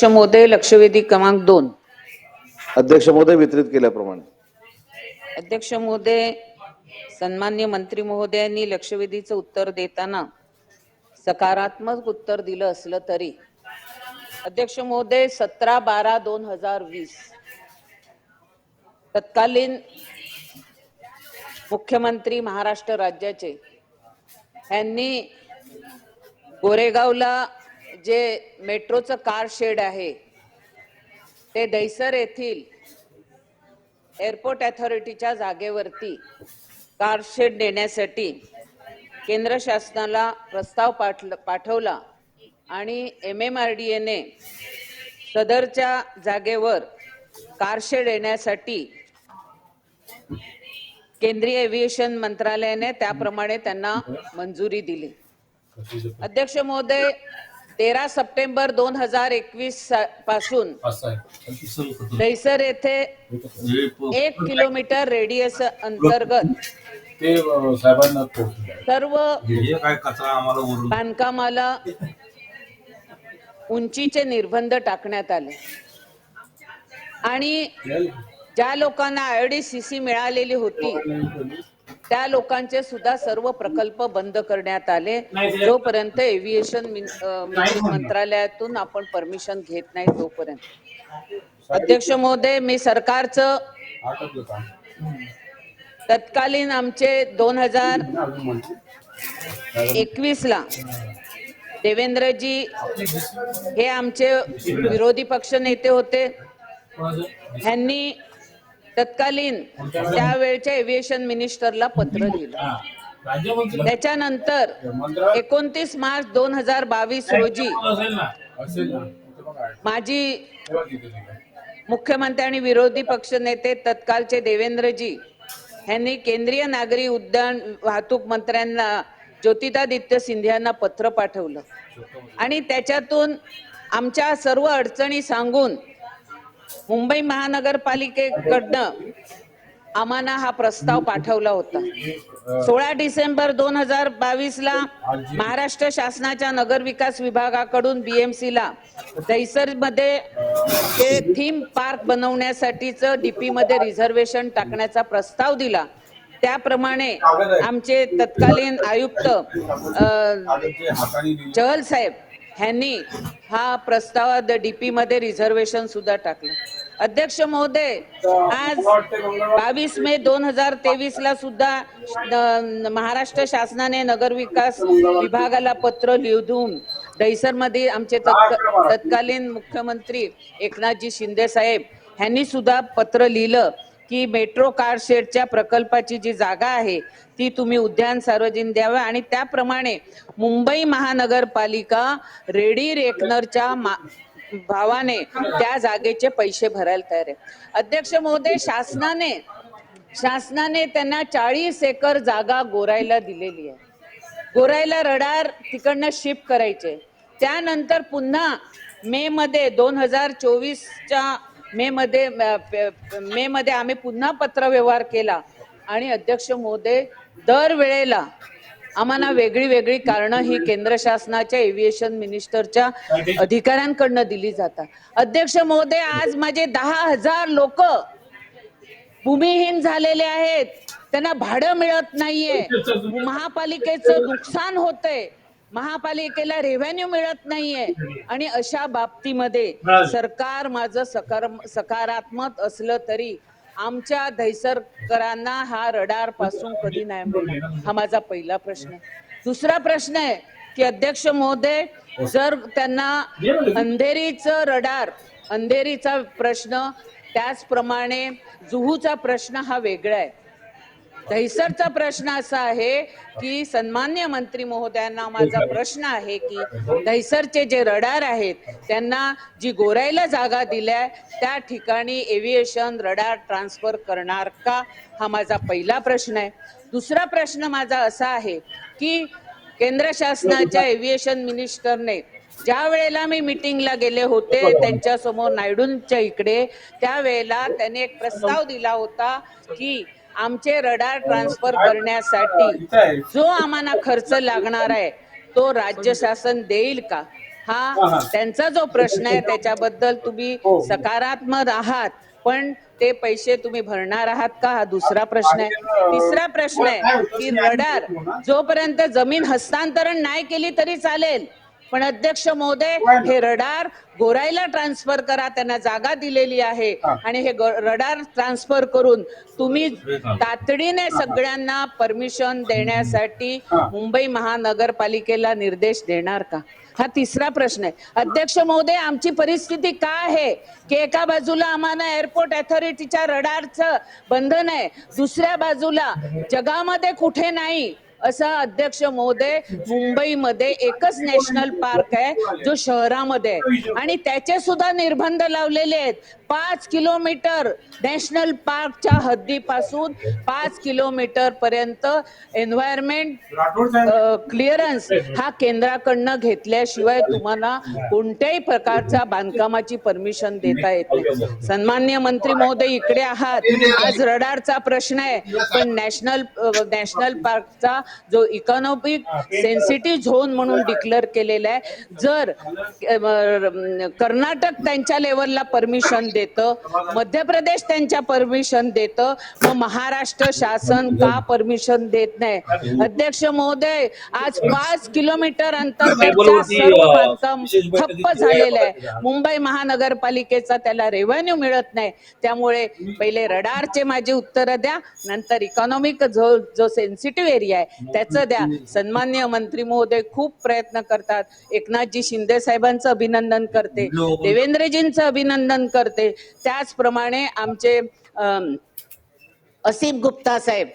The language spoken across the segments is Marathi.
अध्यक्ष महोदय लक्षवेधी क्रमांक दोन. अध्यक्ष महोदय वितरित केल्याप्रमाणे. अध्यक्ष महोदय सन्मान्य मंत्री महोदयांनी लक्षवेधीचं उत्तर देताना सकारात्मक उत्तर दिलं असलं तरी. अध्यक्ष महोदय सतरा बारा दोन हजार वीस. तत्कालीन मुख्यमंत्री महाराष्ट्र राज्याचे. यांनी गोरेगावला जे मेट्रोचं कार शेड आहे ते दहिसर येथील एअरपोर्ट अथॉरिटीच्या जागेवरती कार शेड देण्यासाठी केंद्र शासनाला प्रस्ताव पाठल पाठवला आणि एम एम आर डी एने सदरच्या जागेवर कारशेड येण्यासाठी केंद्रीय एव्हिएशन मंत्रालयाने त्याप्रमाणे त्यांना मंजुरी दिली. अध्यक्ष महोदय तेरा सप्टेंबर दोन हजार एकवीसपासून दहिसर येथे एक किलोमीटर रेडियस अंतर्गत ते साहेबांना. सर्व हे बांधकामाला उंचीचे निर्बंध टाकण्यात आले. आणि ज्या लोकांना आयडीसीसी मिळालेली होती त्या लोकांचे सुद्धा सर्व प्रकल्प बंद करण्यात आले. जोपर्यंत एव्हिएशन मंत्रालयातून आपण परमिशन घेत नाही तोपर्यंत. अध्यक्ष महोदय मी सरकारचं. तत्कालीन आमचे दोन हजार एकवीस ला देवेंद्रजी हे आमचे विरोधी पक्ष नेते होते. ह्यांनी तत्कालीन त्यावेळच्या एव्हिएशन मिनिस्टरला पत्र लिहिलं. राज्यमंत्री त्याच्यानंतर एकोणतीस मार्च दोन हजार बावीस रोजी. माजी. मुख्यमंत्री आणि विरोधी पक्ष नेते तत्कालचे देवेंद्रजी यांनी केंद्रीय नागरी उड्डाण वाहतूक मंत्र्यांना ज्योतिरादित्य सिंधियांना पत्र पाठवलं आणि त्याच्यातून आमच्या सर्व अडचणी सांगून मुंबई महानगरपालिकेकडनं आम्हाला हा प्रस्ताव पाठवला होता सोळा डिसेंबर दोन हजार बावीस ला महाराष्ट्र शासनाच्या नगर विकास विभागाकडून बीएमसी ला दहिसरमध्ये ते थीम पार्क बनवण्यासाठीच डीपी मध्ये रिझर्वेशन टाकण्याचा प्रस्ताव दिला त्याप्रमाणे आमचे तत्कालीन आयुक्त. चहल साहेब ह्यांनी हा प्रस्ताव डीपी मध्ये रिझर्वेशन सुद्धा टाकलं. अध्यक्ष महोदय आज बावीस मे दोन हजार तेवीस ला सुद्धा महाराष्ट्र शासनाने नगर विकास विभागाला पत्र लिहून दहिसरमध्ये आमचे तत्क- तत्कालीन मुख्यमंत्री एकनाथजी शिंदे साहेब ह्यांनी सुद्धा पत्र लिहिलं. की मेट्रो कार शेडच्या प्रकल्पाची जी जागा आहे ती तुम्ही उद्यान सार्वजनिक द्यावा. आणि त्याप्रमाणे मुंबई महानगरपालिका रेडी रेकनरच्या मा- भावाने त्या जागेचे पैसे भरायला तयार आहे. अध्यक्ष महोदय शासनाने शासनाने त्यांना चाळीस एकर जागा गोरायला दिलेली आहे. गोरायला रडार तिकडनं शिफ्ट करायचे. त्यानंतर पुन्हा मे मध्ये दोन हजार चोवीसच्या मे मध्ये मे मध्ये आम्ही पुन्हा पत्रव्यवहार केला आणि अध्यक्ष महोदय दरवेळेला आम्हाला वेगळी वेगळी कारणं ही केंद्र शासनाच्या एव्हिएशन मिनिस्टरच्या अधिकाऱ्यांकडनं दिली जातात. अध्यक्ष महोदय आज माझे दहा हजार लोक भूमिहीन झालेले आहेत. त्यांना भाडं मिळत नाहीये. महापालिकेचं नुकसान होतंय. महापालिकेला रेव्हेन्यू मिळत नाहीये. आणि अशा बाबतीमध्ये सरकार माझं सकार सकारात्मक असलं तरी आमच्या दहिसरकरांना हा रडारपासून कधी नाही मिळणार. हा माझा पहिला प्रश्न दुसरा प्रश्न आहे की अध्यक्ष महोदय जर त्यांना अंधेरीचं रडार अंधेरीचा प्रश्न त्याचप्रमाणे जुहूचा प्रश्न हा वेगळा आहे. दहिसरचा प्रश्न असा आहे की सन्मान्य मंत्री महोदयांना माझा प्रश्न आहे की दहिसरचे जे रडार आहेत त्यांना जी गोरायला जागा दिल्या त्या ठिकाणी एव्हिएशन रडार ट्रान्सफर करणार का? हा माझा पहिला प्रश्न आहे. दुसरा प्रश्न माझा असा आहे की केंद्र शासनाच्या एव्हिएशन मिनिस्टरने ज्या वेळेला मी मिटिंगला गेले होते त्यांच्यासमोर नायडूंच्या इकडे त्यावेळेला त्याने एक प्रस्ताव दिला होता की आमचे रडार ट्रान्सफर करण्यासाठी जो आम्हाला खर्च लागणार आहे तो राज्य शासन देईल का? हा त्यांचा जो प्रश्न आहे त्याच्याबद्दल तुम्ही सकारात्मक आहात पण ते पैसे तुम्ही भरणार आहात का? हा दुसरा प्रश्न आहे. तिसरा प्रश्न आहे की रडार जोपर्यंत जमीन हस्तांतरण नाही केली तरी चालेल. पण अध्यक्ष महोदय हे रडार गोराईला ट्रान्सफर करा त्यांना जागा दिलेली आहे. आणि हे रडार ट्रान्सफर करून तुम्ही तातडीने सगळ्यांना परमिशन देण्यासाठी मुंबई महानगरपालिकेला निर्देश देणार का? हा तिसरा प्रश्न आहे. अध्यक्ष महोदय आमची परिस्थिती काय आहे? की एका बाजूला आम्हाला एअरपोर्ट अथॉरिटीच्या रडारचं बंधन आहे. दुसऱ्या बाजूला जगामध्ये कुठे नाही. असं अध्यक्ष महोदय मुंबईमध्ये एकच नॅशनल पार्क आहे जो शहरामध्ये आहे. आणि त्याचे सुद्धा निर्बंध लावलेले आहेत. पाच किलोमीटर नॅशनल पार्कच्या हद्दीपासून पाच किलोमीटर पर्यंत एन्व्हायरमेंट क्लिअरन्स हा केंद्राकडनं घेतल्याशिवाय तुम्हाला कोणत्याही प्रकारचा बांधकामाची परमिशन देता येत नाही. सन्मान्य मंत्री महोदय इकडे आहात. आज रडारचा प्रश्न आहे पण नॅशनल नॅशनल पार्कचा जो इकॉनॉमिक सेन्सिटिव्ह झोन म्हणून डिक्लेअर केलेला आहे. जर कर्नाटक त्यांच्या लेवलला परमिशन देतं मध्य प्रदेश त्यांच्या परमिशन देतं मग महाराष्ट्र शासन का परमिशन देत नाही? अध्यक्ष महोदय आज पाच किलोमीटर अंतर्गतच्या सर्व बांधकाम ठप्प झालेलं आहे. मुंबई महानगरपालिकेचा त्याला रेव्हेन्यू मिळत नाही. त्यामुळे पहिले रडारचे माझी उत्तर द्या नंतर इकॉनॉमिक जो जो सेन्सिटिव्ह एरिया आहे त्याचं द्या. सन्मान्य मंत्री महोदय खूप प्रयत्न करतात. एकनाथजी शिंदे साहेबांचं अभिनंदन करते. देवेंद्रजींचं अभिनंदन करते. त्याचप्रमाणे आमचे असीम गुप्ता साहेब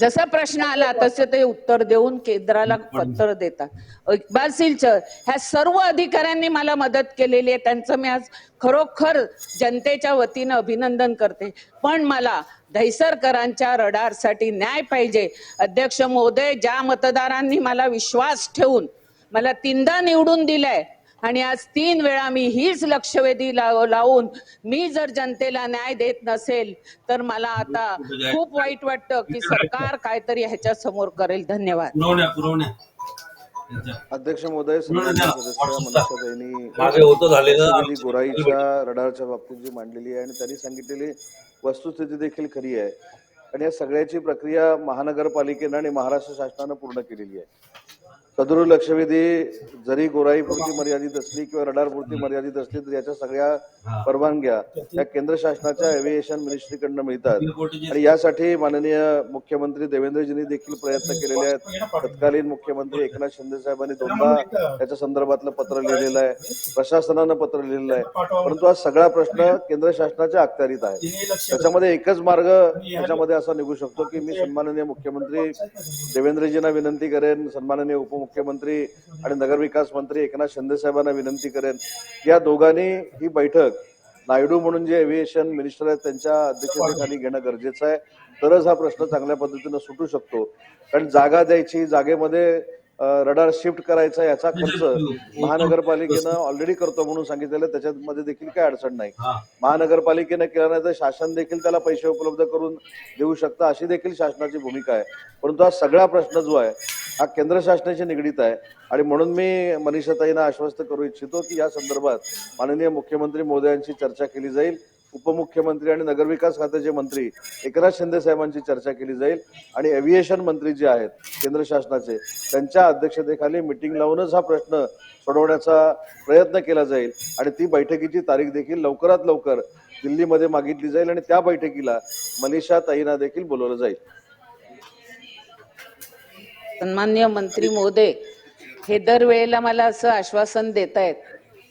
जसा प्रश्न आला तसे ते उत्तर देऊन केंद्राला पत्र देतात. इक्बाल सिलचर ह्या सर्व अधिकाऱ्यांनी मला मदत केलेली आहे. त्यांचं मी आज खरोखर जनतेच्या वतीनं अभिनंदन करते. पण मला दहिसरकरांच्या रडारसाठी न्याय पाहिजे. अध्यक्ष महोदय ज्या मतदारांनी मला विश्वास ठेवून मला तीनदा निवडून दिलंय आणि आज तीन वेळा मी हीच लक्षवेधी लाव- लावून मी जर जनतेला न्याय देत नसेल तर मला आता खूप वाईट वाटतं की सरकार काहीतरी ह्याच्या समोर करेल. धन्यवाद. पुरवण्या पुरवण्या. त्यांच्या. अध्यक्ष महोदय लक्षवेधी गोराईच्या रडारच्या बाबतीत जी मांडलेली आहे आणि त्यांनी सांगितलेली वस्तुस्थिती देखील खरी आहे. आणि या सगळ्याची प्रक्रिया महानगरपालिकेनं आणि महाराष्ट्र शासनानं पूर्ण केलेली आहे. सदरू लक्षवेधी जरी गोराईपुरती मर्यादित असली किंवा रडारपुरती मर्यादित असली तर याच्या सगळ्या परवानग्या या केंद्र शासनाच्या एव्हिएशन मिनिस्ट्रीकडनं मिळतात. आणि यासाठी माननीय मुख्यमंत्री देवेंद्रजींनी देखील प्रयत्न केलेले आहेत. तत्कालीन मुख्यमंत्री एकनाथ शिंदे साहेबांनी दोनदा याच्या संदर्भातलं पत्र लिहिलेलं आहे. प्रशासनानं पत्र लिहिलेलं आहे. परंतु हा सगळा प्रश्न केंद्र शासनाच्या अखत्यारीत आहे. त्याच्यामध्ये एकच मार्ग त्याच्यामध्ये असा निघू शकतो की मी सन्माननीय मुख्यमंत्री देवेंद्रजींना विनंती करेन सन्माननीय मुख्यमंत्री आणि नगरविकास मंत्री एकनाथ शिंदे साहेबांना विनंती करेन. या दोघांनी ही बैठक नायडू म्हणून जे एव्हिएशन मिनिस्टर आहेत त्यांच्या अध्यक्षतेखाली घेणं गरजेचं आहे. तरच हा प्रश्न चांगल्या पद्धतीनं सुटू शकतो. कारण जागा द्यायची जागेमध्ये रडार शिफ्ट करायचा याचा खर्च महानगरपालिकेनं ऑलरेडी करतो म्हणून सांगितलेलं. त्याच्यामध्ये देखील काही अडचण नाही. हा. महानगरपालिकेनं केलं नाही तर शासन देखील त्याला पैसे उपलब्ध करून देऊ शकतं अशी देखील शासनाची भूमिका आहे. परंतु हा सगळा प्रश्न जो आहे हा केंद्र शासनाशी निगडीत आहे. आणि म्हणून मी मनीषाताईंना आश्वस्त करू इच्छितो की या संदर्भात माननीय मुख्यमंत्री मोदयांची चर्चा केली जाईल. उपमुख्यमंत्री आणि नगरविकास खात्याचे मंत्री एकनाथ शिंदे साहेबांची चर्चा केली जाईल आणि एव्हिएशन मंत्री जे आहेत केंद्र शासनाचे त्यांच्या अध्यक्षतेखाली मिटिंग लावूनच हा प्रश्न सोडवण्याचा प्रयत्न केला जाईल. आणि ती बैठकीची तारीख देखील लवकरात लवकर दिल्लीमध्ये मागितली जाईल आणि त्या बैठकीला मनीषा ताईंना देखील बोलवलं जाईल. सन्मान्य मंत्री महोदय हे दरवेळेला मला असं आश्वासन देत आहेत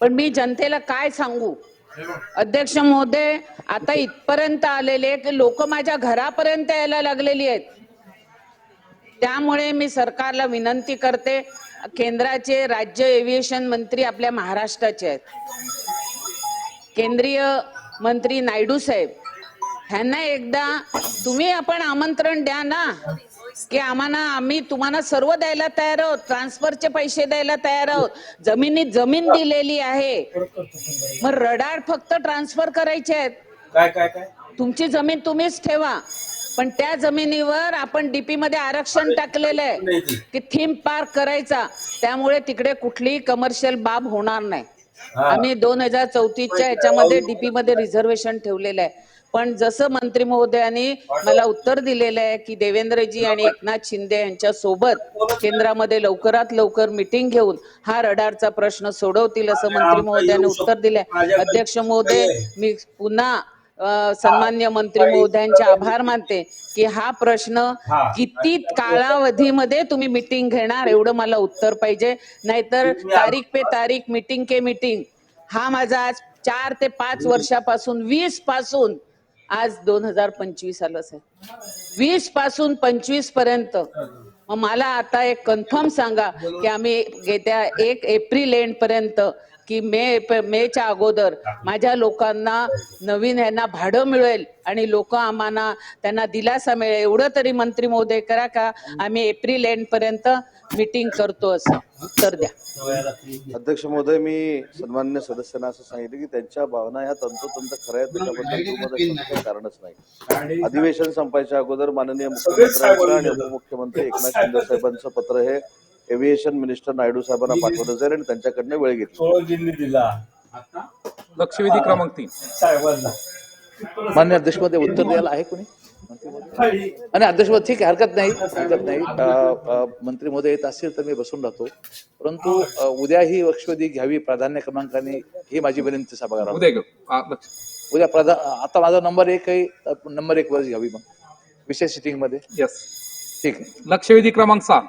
पण मी जनतेला काय सांगू? अध्यक्ष महोदय आता इथपर्यंत आलेले की लोक माझ्या घरापर्यंत यायला लागलेली आहेत. त्यामुळे मी सरकारला विनंती करते केंद्राचे राज्य एव्हिएशन मंत्री आपल्या महाराष्ट्राचे आहेत. केंद्रीय मंत्री नायडू साहेब ह्यांना एकदा तुम्ही आपण आमंत्रण द्या ना. की आम्हाला आम्ही तुम्हाला सर्व द्यायला तयार आहोत. ट्रान्सफरचे पैसे द्यायला तयार आहोत. जमिनीत जमीन दिलेली आहे. मग रडार फक्त ट्रान्सफर करायचे आहेत. काय काय काय? तुमची जमीन तुम्हीच ठेवा. पण त्या जमिनीवर आपण डीपी मध्ये आरक्षण टाकलेलं आहे. की थीम पार्क करायचा. त्यामुळे तिकडे कुठलीही कमर्शियल बाब होणार नाही. आम्ही दोन हजार चौतीसच्या याच्यामध्ये डीपी मध्ये रिझर्वेशन ठेवलेलं आहे. पण जसं मंत्री महोदयांनी मला उत्तर दिलेलं आहे की देवेंद्रजी आणि एकनाथ शिंदे यांच्या सोबत केंद्रामध्ये लवकरात लवकर मिटिंग घेऊन हा रडारचा प्रश्न सोडवतील असं मंत्री महोदयांनी उत्तर दिलंय. अध्यक्ष महोदय मी पुन्हा सन्मान्य मंत्री महोदयांचे आभार मानते की हा प्रश्न किती कालावधीमध्ये तुम्ही मिटिंग घेणार एवढं मला उत्तर पाहिजे. नाहीतर तारीख पे तारीख मिटिंग के मिटिंग. हा माझा आज चार ते पाच वर्षापासून वीसपासून आज दोन हजार पंचवीस आलं साहेब. वीसपासून पंचवीसपर्यंत. मग मला आता एक कन्फर्म सांगा की आम्ही येत्या एक एप्रिल एंड पर्यंत की मे मेच्या अगोदर माझ्या लोकांना नवीन यांना भाडं मिळेल आणि लोक आम्हाला त्यांना दिलासा मिळेल. एवढं तरी मंत्री महोदय करा का? आम्ही एप्रिल एंड पर्यंत मीटिंग करतो असं. उत्तर द्या. अध्यक्ष महोदय मी सन्मान्य सदस्यांना असं सांगितलं की त्यांच्या भावना ह्या तंतोतंत खऱ्या आहेत त्याच्याबद्दल कारणच नाही. अधिवेशन संपायच्या अगोदर माननीय मुख्यमंत्र्यांचं आणि उपमुख्यमंत्री एकनाथ शिंदे साहेबांचं पत्र हे एव्हिएशन मिनिस्टर नायडू साहेबांना पाठवलं जाईल आणि त्यांच्याकडनं वेळ घेतली. दिला. आता? लक्षवेधी क्रमांक तीन. मान्य अध्यक्षमध्ये उत्तर द्यायला आहे कोणी? आणि अध्यक्ष महोदय, ठीक आहे हरकत नाही हरकत नाही. मंत्री महोदय येत असतील तर मी बसून राहतो. परंतु उद्या ही लक्षवेधी घ्यावी प्राधान्य क्रमांकाने ही माझी विनंती सभागृहाला. उद्या उद्या प्रधा आता माझा नंबर एक आहे नंबर एक वर घ्यावी मग. विशेष सिटिंगमध्ये. यस ठीक आहे. लक्षवेधी क्रमांक सात